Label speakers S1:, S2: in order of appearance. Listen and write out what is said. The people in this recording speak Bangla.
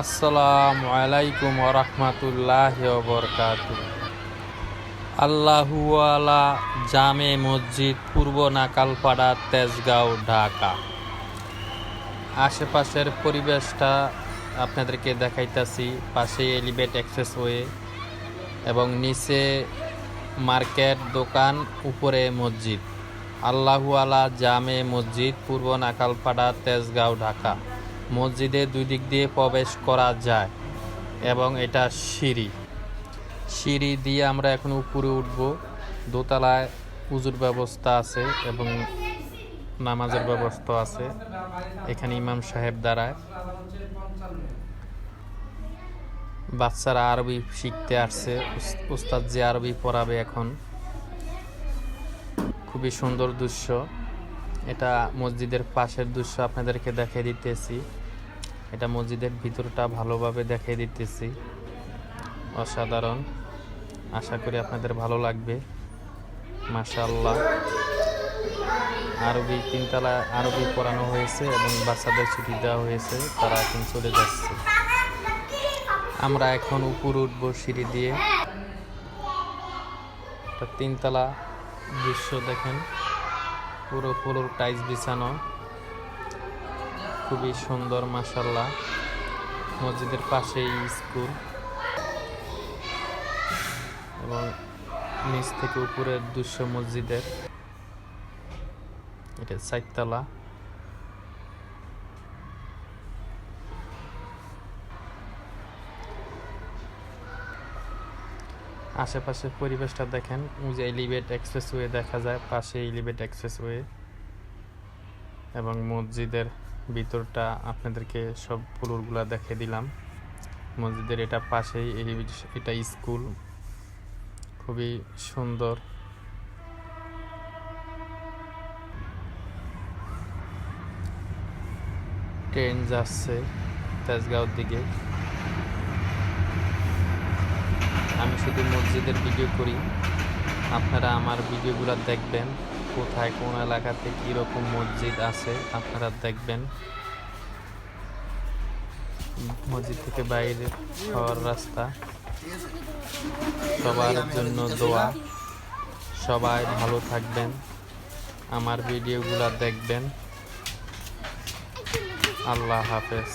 S1: আসসালামু আলাইকুম রহমতুল্লাহ বরকাত আল্লাহুয়ালা জামে মসজিদ পূর্ব নাকালপাড়া তেজগাঁও, ঢাকা। আশেপাশের পরিবেশটা আপনাদেরকে দেখাইতাছি পাশে এলিভেট এক্সেসওয়ে এবং নিচে মার্কেট দোকান, উপরে মসজিদ। আল্লাহুয়ালা জামে মসজিদ পূর্ব নাকালপাড়া তেজগাঁও, ঢাকা। মসজিদে দুই দিক দিয়ে প্রবেশ করা যায় এবং এটা সিঁড়ি। সিঁড়ি দিয়ে আমরা এখন উপরে উঠব। দোতলায় উজুর ব্যবস্থা আছে এবং নামাজের ব্যবস্থা আছে। এখানে ইমাম সাহেব দাঁড়ায়। বাচ্চারা আরবি শিখতে আসছে। উস- উস্তাদ যে আরবি পড়াবে এখন। খুবই সুন্দর দৃশ্য। এটা মসজিদের পাশের দৃশ্য আপনাদেরকে দেখিয়ে দিতেছি। এটা মসজিদের ভিতরটা ভালোভাবে দেখিয়ে দিতেছি। অসাধারণ। আশা করি আপনাদের ভালো লাগবে। মাশাআল্লাহ। আরবি তিনতলা আরবি পড়ানো হয়েছে এবং বাচ্চাদের ছুটি দেওয়া হয়েছে। তারা এখন চলে যাচ্ছে। আমরা এখন উপর উঠব সিঁড়ি দিয়ে। তিনতলা দৃশ্য দেখেন। পুরো পুরো টাইলস বিছানো। খুবই সুন্দর মাসাল্লাহ মসজিদের পাশেই স্কুল। এবং নিচ থেকে উপরের দৃশ্য মসজিদের। এটা চারতলা আশেপাশের পরিবেশটা দেখেন, ওই যে এলিভেট এক্সপ্রেসওয়ে দেখা যায় পাশে এলিভেট এক্সপ্রেসওয়ে এবং মসজিদের ভিতরটা আপনাদেরকে সব ফ্লোরগুলো দেখে দিলাম। মসজিদের এটা পাশেই এলিভেট- এটা স্কুল। খুবই সুন্দর। ট্রেন যাচ্ছে তেজগাঁওর দিকে। আমি শুধু মসজিদের ভিডিও করি। আপনারা আমার ভিডিওগুলো দেখবেন, কোথায় কোন এলাকাতে কীরকম মসজিদ আছে আপনারা দেখবেন। মসজিদ থেকে বাইরে হওয়ার রাস্তা, সবার জন্য দোয়া। সবাই ভালো থাকবেন, আমার ভিডিওগুলো দেখবেন। আল্লাহ হাফেজ।